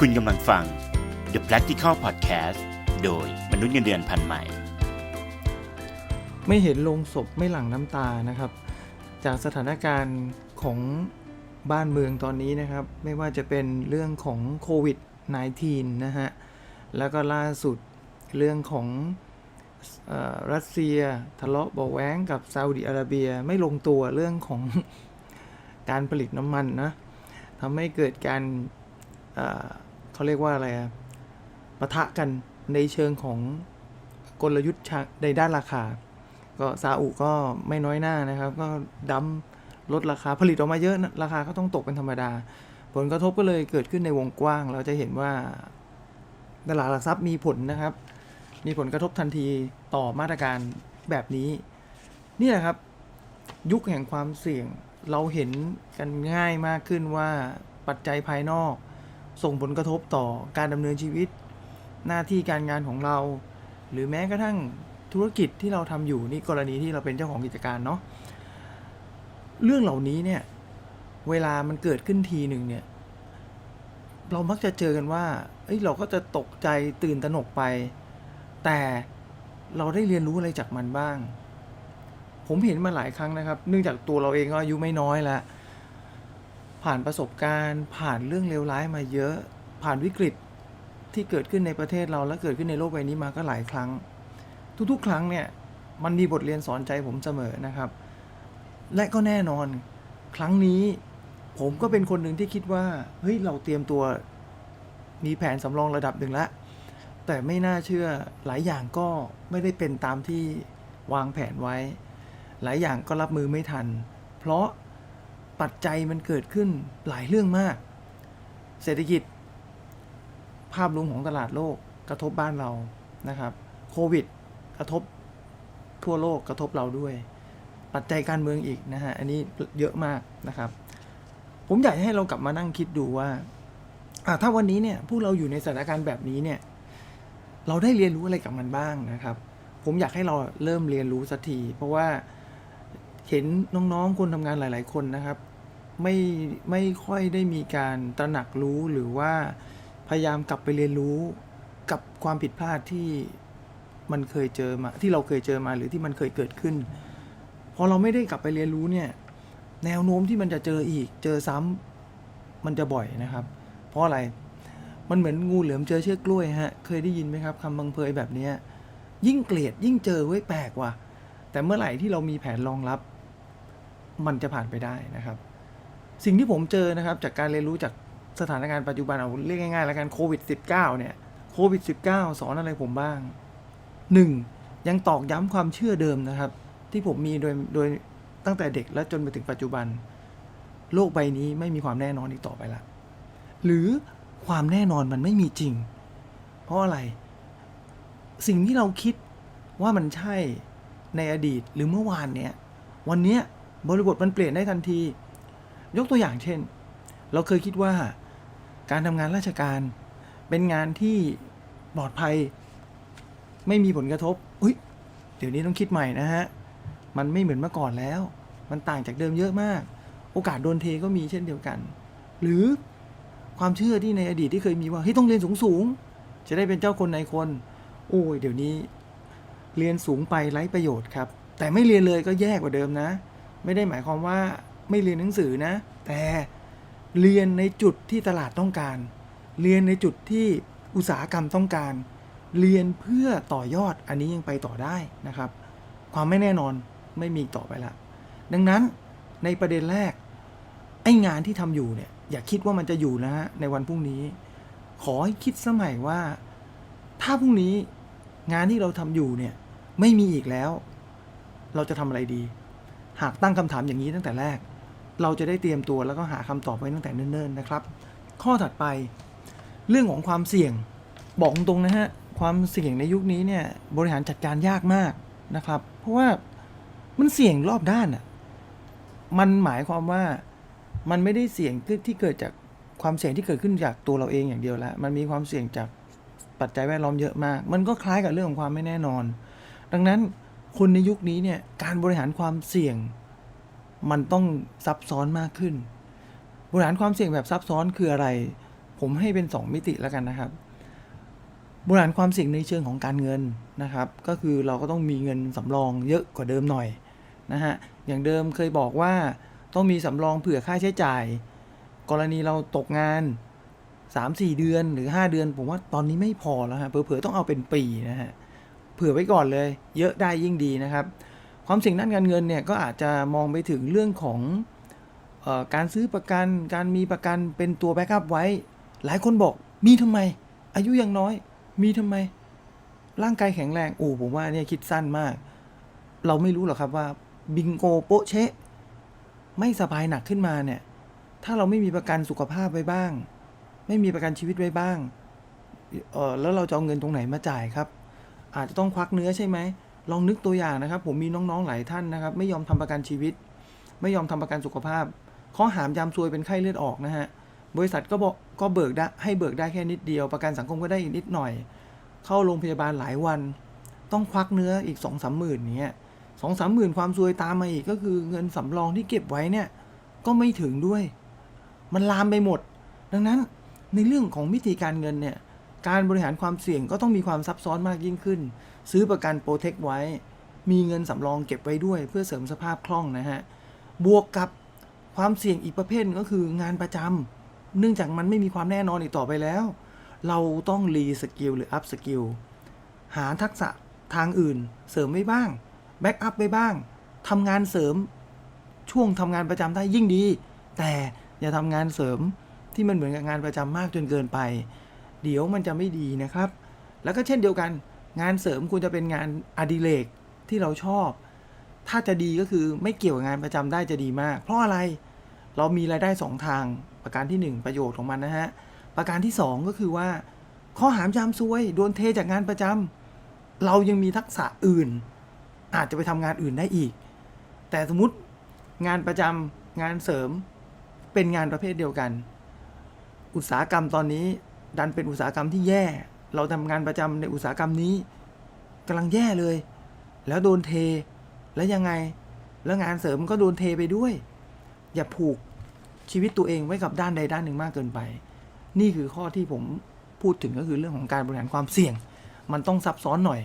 คุณกำลังฟัง The Practical Podcast โดยมนุษย์เงินเดือนพันใหม่ ไม่เห็นโลงศพไม่หลั่งน้ำตานะครับ จากสถานการณ์ของบ้านเมืองตอนนี้นะครับ ไม่ว่าจะเป็นเรื่องของโควิด -19 นะฮะ แล้วก็ล่าสุดเรื่องของออรัสเซียทะเลาะเบาแว้งกับซาอุดิอาระเบียไม่ลงตัวเรื่องของการผลิตน้ำมันนะทำให้เกิดการ เขาเรียกว่าอะไรอะปะทะกันในเชิงของกลยุทธ์ในด้านราคา ก็ซาอุก็ไม่น้อยหน้านะครับ ก็ดัมลดราคาผลิตออกมาเยอะราคาก็ต้องตกเป็นธรรมดา ผลกระทบก็เลยเกิดขึ้นในวงกว้าง เราจะเห็นว่าตลาดหลักทรัพย์มีผลนะครับ มีผลกระทบทันทีต่อมาตรการแบบนี้นี่แหละครับ ยุคแห่งความเสี่ยงเราเห็นกันง่ายมากขึ้นว่าปัจจัยภายนอก ส่งผลกระทบต่อการดำเนินชีวิต หน้าที่การงานของเรา หรือแม้กระทั่งธุรกิจที่เราทำอยู่นี่กรณีที่เราเป็นเจ้าของกิจการเนาะเรื่องเหล่านี้เนี่ยเวลามันเกิดขึ้นทีหนึ่งเนี่ย เรามักจะเจอกันว่า เอ้ยเราก็จะตกใจตื่นตระหนกไป แต่เราได้เรียนรู้อะไรจากมันบ้าง ผมเห็นมาหลายครั้งนะครับ เนื่องจากตัวเราเองก็อายุไม่น้อยแล้ว ผ่านประสบการณ์ ผ่านเรื่องเลวร้ายมาเยอะ ผ่านวิกฤตที่เกิดขึ้นในประเทศเราและเกิดขึ้นในโลกใบนี้มาก็หลายครั้ง ทุกๆ ครั้งเนี่ยมันมีบทเรียนสอนใจผมเสมอนะครับ และก็แน่นอน ครั้งนี้ผมก็เป็นคนหนึ่งที่คิดว่าเฮ้ยเราเตรียมตัวมีแผนสำรองระดับหนึ่งแล้วแต่ไม่น่าเชื่อหลายอย่างก็ไม่ได้เป็นตามที่วางแผนไว้ หลายอย่างก็รับมือไม่ทัน เพราะ ปัจจัยมันเกิดขึ้นหลายเรื่องมาก เศรษฐกิจ ภาพรวมของตลาดโลกกระทบบ้านเรานะครับ โควิด กระทบทั่วโลกกระทบเราด้วย ปัจจัยการเมืองอีกนะฮะ อันนี้เยอะมากนะครับ ผมอยากให้เรากลับมานั่งคิดดูว่าถ้าวันนี้เนี่ยพวกเราอยู่ในสถานการณ์แบบนี้เนี่ย เราได้เรียนรู้อะไรกับมันบ้างนะครับ ผมอยากให้เราเริ่มเรียนรู้สักทีเพราะว่า เห็นน้องๆ คนทำงานหลาย ๆ คนนะครับ ไม่ไม่ค่อยได้มีการตระหนักรู้หรือว่าพยายามกลับไปเรียนรู้กับความผิดพลาดที่มันเคยเจอมาที่เราเคยเจอมาหรือที่มันเคยเกิดขึ้น พอเราไม่ได้กลับไปเรียนรู้เนี่ย แนวโน้มที่มันจะเจออีก เจอซ้ำมันจะบ่อยนะครับ เพราะอะไรมันเหมือนงูเหลือมเจอเชือกกล้วยฮะเคยได้ยินไหมครับคำบังเพยแบบนี้ยิ่งเกลียดยิ่งเจอไว้ยแปลกว่ะแต่เมื่อไหร่ที่เรามีแผนรองรับ มันจะผ่านไปได้นะครับ สิ่งที่ผมเจอนะครับ จากการเรียนรู้จากสถานการณ์ปัจจุบันเอาเรียกง่ายๆแล้วกันโควิด -19 เนี่ยโควิด -19 สอนอะไรผมบ้างหนึ่งยังตอกย้ำความเชื่อเดิมนะครับ ที่ผมมีโดยโดยตั้งแต่เด็กและจนไปถึงปัจจุบัน โลกใบนี้ไม่มีความแน่นอนอีกต่อไปละ หรือความแน่นอนมันไม่มีจริง เพราะอะไร สิ่งที่เราคิดว่ามันใช่ในอดีตหรือเมื่อวานเนี่ย วันเนี้ย บริบทมันเปลี่ยนได้ทันที ยกตัวอย่างเช่น เราเคยคิดว่าการทำงานราชการ เป็นงานที่ปลอดภัย ไม่มีผลกระทบอุ้ยเดี๋ยวนี้ต้องคิดใหม่นะฮะ มันไม่เหมือนเมื่อก่อนแล้ว มันต่างจากเดิมเยอะมาก โอกาสโดนเทก็มีเช่นเดียวกัน หรือความเชื่อที่ในอดีตที่เคยมีว่าเฮ้ยต้องเรียนสูงสูงจะได้เป็นเจ้าคนนายคน โอ้ยเดี๋ยวนี้ เรียนสูงไปไร้ประโยชน์ครับ แต่ไม่เรียนเลยก็แย่กว่าเดิมนะ ไม่ได้หมายความว่าไม่เรียนหนังสือนะ แต่เรียนในจุดที่ตลาดต้องการ เรียนในจุดที่อุตสาหกรรมต้องการ เรียนเพื่อต่อยอดอันนี้ยังไปต่อได้นะครับ ความไม่แน่นอนไม่มีต่อไปละ ดังนั้นในประเด็นแรกไอ้งานที่ทำอยู่เนี่ยอย่าคิดว่ามันจะอยู่นะฮะในวันพรุ่งนี้ ขอให้คิดสมัยว่า ถ้าพรุ่งนี้งานที่เราทำอยู่เนี่ยไม่มีอีกแล้ว เราจะทำอะไรดี หากตั้งคำถามอย่างนี้ตั้งแต่แรก เราจะได้เตรียมตัวแล้วก็หาคำตอบไว้ตั้งแต่เนิ่นๆนะครับ ข้อถัดไป เรื่องของความเสี่ยงบอกตรงๆนะฮะความเสี่ยงในยุคนี้เนี่ยบริหารจัดการยากมากนะครับ เพราะว่ามันเสี่ยงรอบด้านอะมันหมายความว่ามันไม่ได้เสี่ยงที่เกิดจากความเสี่ยงที่เกิดขึ้นจากตัวเราเองอย่างเดียวแล้วมันมีความเสี่ยงจากปัจจัยแวดล้อมเยอะมาก มันก็คล้ายกับเรื่องของความไม่แน่นอน ดังนั้น คนในยุคนี้เนี่ยการบริหารความเสี่ยง มันต้องซับซ้อนมากขึ้น บริหารความเสี่ยงแบบซับซ้อนคืออะไร ผมให้เป็น 2 มิติแล้วกันนะครับ บริหารความเสี่ยงในเชิงของการเงินนะครับ ก็คือเราก็ต้องมีเงินสำรองเยอะกว่าเดิมหน่อยนะฮะอย่างเดิมเคยบอกว่าต้องมีสำรองเผื่อค่าใช้จ่าย กรณีเราตกงาน 3-4 เดือนหรือ 5 เดือน ผมว่าตอนนี้ไม่พอแล้วฮะเผื่อๆต้องเอาเป็นปีนะฮะ เผื่อไว้ก่อนเลย เยอะได้ยิ่งดีนะครับ ความเสี่ยงด้านการเงินเนี่ยก็อาจจะมองไปถึงเรื่องของออการซื้อประกัน การมีประกันเป็นตัวแบ็กอัพไว้ หลายคนบอกมีทำไม อายุยังน้อย มีทำไม ร่างกายแข็งแรง โอ้ผมว่าเนี่ยคิดสั้นมาก เราไม่รู้หรอกครับว่าบิงโกโปเชะไม่สบายหนักขึ้นมาเนี่ย ถ้าเราไม่มีประกันสุขภาพไว้บ้าง ไม่มีประกันชีวิตไว้บ้าง เออแล้วเราจะเอาเงินตรงไหนมาจ่ายครับ อาจจะต้องควักเนื้อใช่ไหมลองนึกตัวอย่างนะครับ ผมมีน้องๆหลายท่านนะครับ ไม่ยอมทำประกันชีวิต ไม่ยอมทำประกันสุขภาพข้อหามยามซวยเป็นไข้เลือดออกนะฮะบริษัทก็บอกก็เบิกได้ให้เบิกได้แค่นิดเดียว ประกันสังคมก็ได้อีกนิดหน่อย เข้าโรงพยาบาลหลายวัน ต้องควักเนื้ออีกสองสามหมื่นเนี้ยสองสามหมื่นความซวยตามมาอีกก็คือเงินสำรองที่เก็บไว้เนี่ยก็ไม่ถึงด้วย มันลามไปหมด ดังนั้นในเรื่องของมิติการเงินเนี่ย การบริหารความเสี่ยงก็ต้องมีความซับซ้อนมากยิ่งขึ้น ซื้อประกันโปรเทคไว้ มีเงินสำรองเก็บไว้ด้วย เพื่อเสริมสภาพคล่องนะฮะ บวกกับความเสี่ยงอีกประเภทก็คืองานประจำเนื่องจากมันไม่มีความแน่นอนอีกต่อไปแล้ว เราต้องรีสกิลหรืออัพสกิลหาทักษะทางอื่น เสริมไว้บ้างแบ็กอัพไว้บ้างทำงานเสริมช่วงทำงานประจำได้ยิ่งดี แต่อย่าทำงานเสริมที่มันเหมือนกับงานประจำมากจนเกินไป เดี๋ยวมันจะไม่ดีนะครับ แล้วก็เช่นเดียวกัน งานเสริมควรจะเป็นงานอดิเรกที่เราชอบ ถ้าจะดีก็คือไม่เกี่ยวกับงานประจำได้จะดีมาก เพราะอะไรเรามีรายได้สองทาง ประการที่หนึ่งประโยชน์ของมันนะฮะประการที่สองก็คือว่า ข้อหามยามซวยโดนเทจากงานประจำเรายังมีทักษะอื่น อาจจะไปทำงานอื่นได้อีก แต่สมมติงานประจำงานเสริมเป็นงานประเภทเดียวกัน อุตสาหกรรมตอนนี้ ดันเป็นอุตสาหกรรมที่แย่ เราทำงานประจำในอุตสาหกรรมนี้กำลังแย่เลย แล้วโดนเท แล้วยังไง แล้วงานเสริมก็โดนเทไปด้วย อย่าผูกชีวิตตัวเองไว้กับด้านใดด้านหนึ่งมากเกินไป นี่คือข้อที่ผมพูดถึงก็คือเรื่องของการบริหารความเสี่ยง มันต้องซับซ้อนหน่อย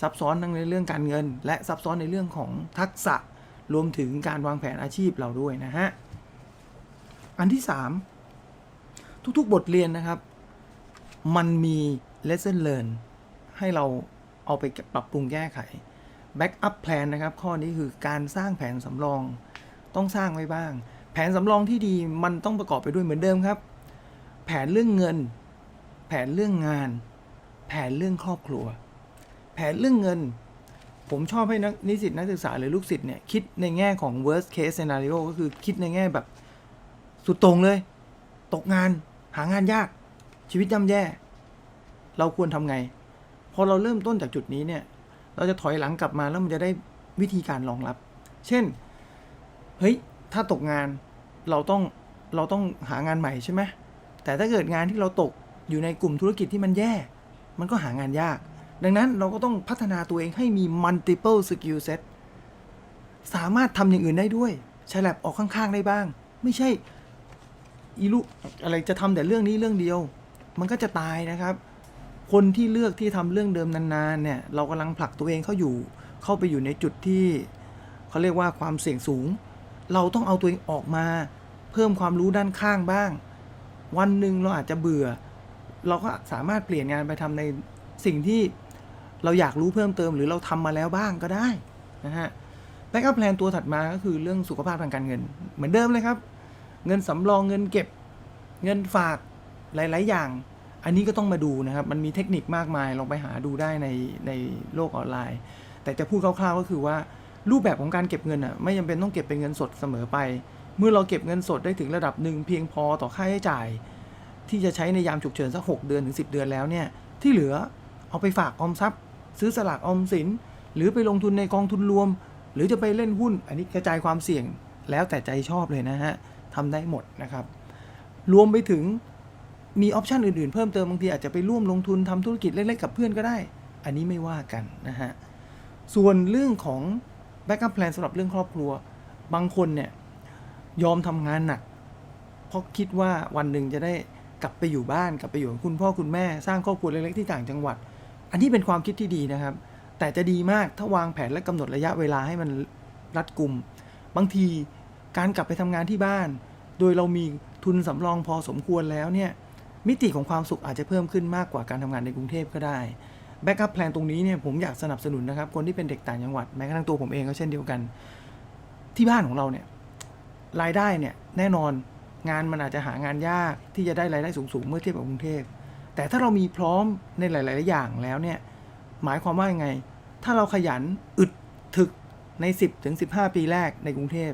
ซับซ้อนทั้งในเรื่องการเงิน และซับซ้อนในเรื่องของทักษะ รวมถึงการวางแผนอาชีพเราด้วยนะฮะ อันที่สามทุกๆ บทเรียนนะครับ มันมี lesson learn ให้เราเอาไปปรับปรุงแก้ไข backup plan นะครับ ข้อนี้คือการสร้างแผนสำรองต้องสร้างไว้บ้าง แผนสำรองที่ดีมันต้องประกอบไปด้วยเหมือนเดิมครับ แผนเรื่องเงิน แผนเรื่องงาน แผนเรื่องครอบครัว แผนเรื่องเงิน ผมชอบให้นักนิสิตนักศึกษาหรือลูกศิษย์เนี่ยคิดในแง่ของ worst case scenario ก็คือคิดในแง่แบบสุดตรงเลย ตกงานหางานยาก ชีวิตย่ำแย่ เราควรทำไง พอเราเริ่มต้นจากจุดนี้เนี่ย เราจะถอยหลังกลับมาแล้วมันจะได้วิธีการรองรับ เช่น เฮ้ย ถ้าตกงานเราต้องเราต้องหางานใหม่ใช่ไหมแต่ถ้าเกิดงานที่เราตกอยู่ในกลุ่มธุรกิจที่มันแย่ มันก็หางานยาก ดังนั้นเราก็ต้องพัฒนาตัวเองให้มี multiple skill set สามารถทำอย่างอื่นได้ด้วยใช้แลบออกข้างๆได้บ้าง ไม่ใช่อีลูกอะไรจะทำแต่เรื่องนี้เรื่องเดียว มันก็จะตายนะครับ คนที่เลือกที่ทำเรื่องเดิมนานๆเนี่ยเรากำลังผลักตัวเองเข้าอยู่ เข้าไปอยู่ในจุดที่เขาเรียกว่าความเสี่ยงสูง เราต้องเอาตัวเองออกมา เพิ่มความรู้ด้านข้างบ้าง วันหนึ่งเราอาจจะเบื่อ เราก็สามารถเปลี่ยนงานไปทำในสิ่งที่เราอยากรู้เพิ่มเติม หรือเราทำมาแล้วบ้างก็ได้นะฮะแบ็กอัพแพลนตัวถัดมาก็คือเรื่องสุขภาพทางการเงิน เหมือนเดิมเลยครับ เงินสำรองเงินเก็บเงินฝาก หลาย ๆ อย่าง อันนี้ก็ต้องมาดูนะครับ มันมีเทคนิคมากมายลองไปหาดูได้ในในโลกออนไลน์ แต่จะพูดคร่าวๆก็คือว่ารูปแบบของการเก็บเงินอะไม่จำเป็นต้องเก็บเป็นเงินสดเสมอไป เมื่อเราเก็บเงินสดได้ถึงระดับหนึ่งเพียงพอต่อค่าใช้จ่าย ที่จะใช้ในยามฉุกเฉินสัก 6 เดือนถึง 10 เดือนแล้วเนี่ยที่เหลือเอาไปฝากออมทรัพย์ ซื้อสลากออมสิน หรือไปลงทุนในกองทุนรวม หรือจะไปเล่นหุ้น อันนี้กระจายความเสี่ยงแล้วแต่ใจชอบเลยนะฮะทำได้หมดนะครับ รวมไปถึง มีออปชันอื่นๆ เพิ่มเติมบางทีอาจจะไปร่วมลงทุนทำธุรกิจเล็กๆกับเพื่อนก็ได้ อันนี้ไม่ว่ากันนะฮะ ส่วนเรื่องของ backup plan สำหรับเรื่องครอบครัว บางคนเนี่ยยอมทำงานหนัก เพราะคิดว่าวันหนึ่งจะได้กลับไปอยู่บ้านกลับไปอยู่กับคุณพ่อคุณแม่สร้างครอบครัวเล็กๆที่ต่างจังหวัด อันนี้เป็นความคิดที่ดีนะครับ แต่จะดีมากถ้าวางแผนและกำหนดระยะเวลาให้มันรัดกุม บางทีการกลับไปทำงานที่บ้าน โดยเรามีทุนสำรองพอสมควรแล้วเนี่ย มิติของความสุขอาจจะเพิ่มขึ้นมากกว่าการทำงานในกรุงเทพก็ได้แบ็กอัพแพลนตรงนี้เนี่ยผมอยากสนับสนุนนะครับ คนที่เป็นเด็กต่างจังหวัดแม้กระทั่งตัวผมเองก็เช่นเดียวกัน ที่บ้านของเราเนี่ยรายได้เนี่ยแน่นอนงานมันอาจจะหางานยากที่จะได้รายได้สูงๆเมื่อเทียบกับกรุงเทพแต่ถ้าเรามีพร้อมในหลาย ๆ อย่างแล้วเนี่ยหมายความว่ายังไง ถ้าเราขยันอึดถึกใน 10ถึง15 ปีแรกในกรุงเทพ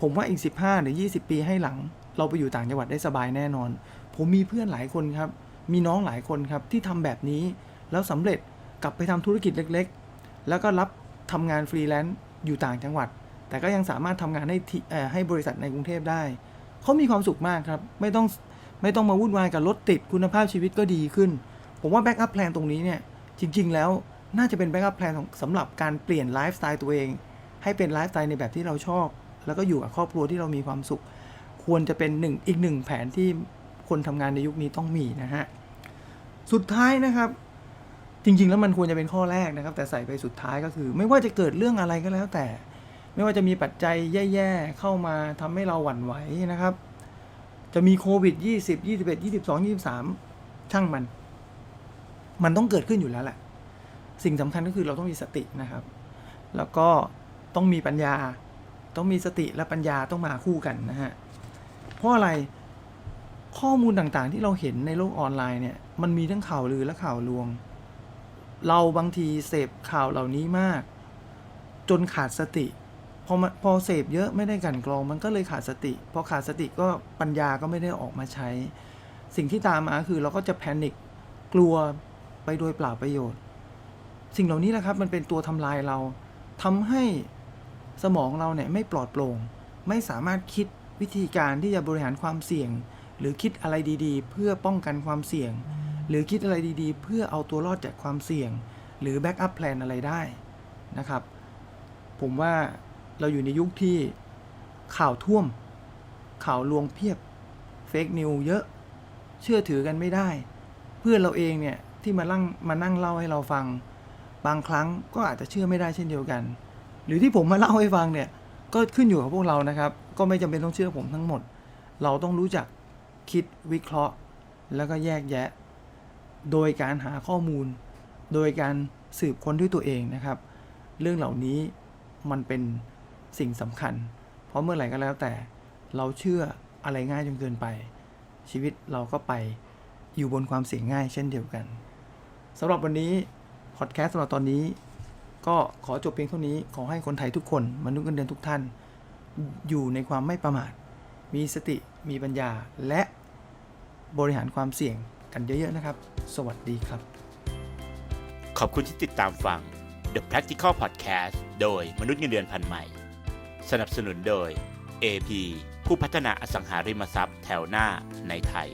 ผมว่าอีก 15 หรือ 20 ปีให้หลัง เราไปอยู่ต่างจังหวัดได้สบายแน่นอน ผมมีเพื่อนหลายคนครับ มีน้องหลายคนครับที่ทำแบบนี้ แล้วสำเร็จกลับไปทำธุรกิจเล็กๆ แล้วก็รับทำงานฟรีแลนซ์อยู่ต่างจังหวัด แต่ก็ยังสามารถทำงานให้ที่ให้บริษัทในกรุงเทพได้ เขามีความสุขมากครับ ไม่ต้องไม่ต้องมาวุ่นวายกับรถติดคุณภาพชีวิตก็ดีขึ้น ผมว่าแบ็กอัพแพลนตรงนี้เนี่ยจริง ๆ แล้วน่าจะเป็นแบ็กอัพแพลนสำหรับการเปลี่ยนไลฟ์สไตล์ตัวเอง ให้เป็นไลฟ์สไตล์ในแบบที่เราชอบ แล้วก็อยู่กับครอบครัวที่เรามีความสุข ควรจะเป็นหนึ่งอีกหนึ่งแผนที่คนทำงานในยุคนี้ต้องมีนะฮะ สุดท้ายนะครับจริง ๆ แล้วมันควรจะเป็นข้อแรกนะครับ แต่ใส่ไปสุดท้ายก็คือ ไม่ว่าจะเกิดเรื่องอะไรก็แล้วแต่ ไม่ว่าจะมีปัจจัยแย่ ๆ เข้ามาทำให้เราหวั่นไหวนะครับ จะมีโควิด 20 21 22 23 ช่างมัน มันต้องเกิดขึ้นอยู่แล้วแหละ สิ่งสำคัญก็คือเราต้องมีสตินะครับ แล้วก็ต้องมีปัญญา ต้องมีสติและปัญญาต้องมาคู่กันนะฮะ เพราะอะไรข้อมูลต่างๆ ที่เราเห็นในโลกออนไลน์เนี่ย มันมีทั้งข่าวลือและข่าวลวง เราบางทีเสพข่าวเหล่านี้มาก จนขาดสติ พอพอเสพเยอะไม่ได้กันกรอง มันก็เลยขาดสติ พอขาดสติก็ปัญญาก็ไม่ได้ออกมาใช้ สิ่งที่ตามมาคือเราก็จะแพนิคกลัวไปโดยเปล่าประโยชน์ สิ่งเหล่านี้แหละครับ มันเป็นตัวทำลายเราทำให้สมองเราเนี่ยไม่ปลอดโปร่ง ไม่สามารถคิด วิธีการที่จะบริหารความเสี่ยง หรือคิดอะไรดีๆ เพื่อป้องกันความเสี่ยง หรือคิดอะไรดีๆ เพื่อเอาตัวรอดจากความเสี่ยง หรือแบ็กอัพแพลนอะไรได้นะครับ ผมว่าเราอยู่ในยุคที่ข่าวท่วม ข่าวลวงเพียบเฟกนิวเยอะ เชื่อถือกันไม่ได้ เพื่อนเราเองเนี่ยที่มาลั่งมานั่งเล่าให้เราฟัง บางครั้งก็อาจจะเชื่อไม่ได้เช่นเดียวกัน หรือที่ผมมาเล่าให้ฟังเนี่ยก็ขึ้นอยู่กับพวกเรานะครับ ก็ไม่จำเป็นต้องเชื่อผมทั้งหมด เราต้องรู้จักคิดวิเคราะห์ แล้วก็แยกแยะ โดยการหาข้อมูล โดยการสืบค้นด้วยตัวเองนะครับ เรื่องเหล่านี้มันเป็นสิ่งสำคัญ เพราะเมื่อไหร่ก็แล้วแต่เราเชื่ออะไรง่ายจนเกินไป ชีวิตเราก็ไปอยู่บนความเสี่ยงง่ายเช่นเดียวกันสำหรับวันนี้พอดแคสต์สำหรับตอนนี้ ก็ขอจบเพียงเท่านี้ขอให้คนไทยทุกคนมนุษย์เงินเดือนทุกท่าน อยู่ในความไม่ประมาท มีสติ มีปัญญา และบริหารความเสี่ยงกันเยอะ ๆ นะครับ สวัสดีครับ ขอบคุณที่ติดตามฟัง The Practical Podcast โดยมนุษย์เงินเดือนพันใหม่ สนับสนุนโดย AP ผู้พัฒนาอสังหาริมทรัพย์แถวหน้าในไทย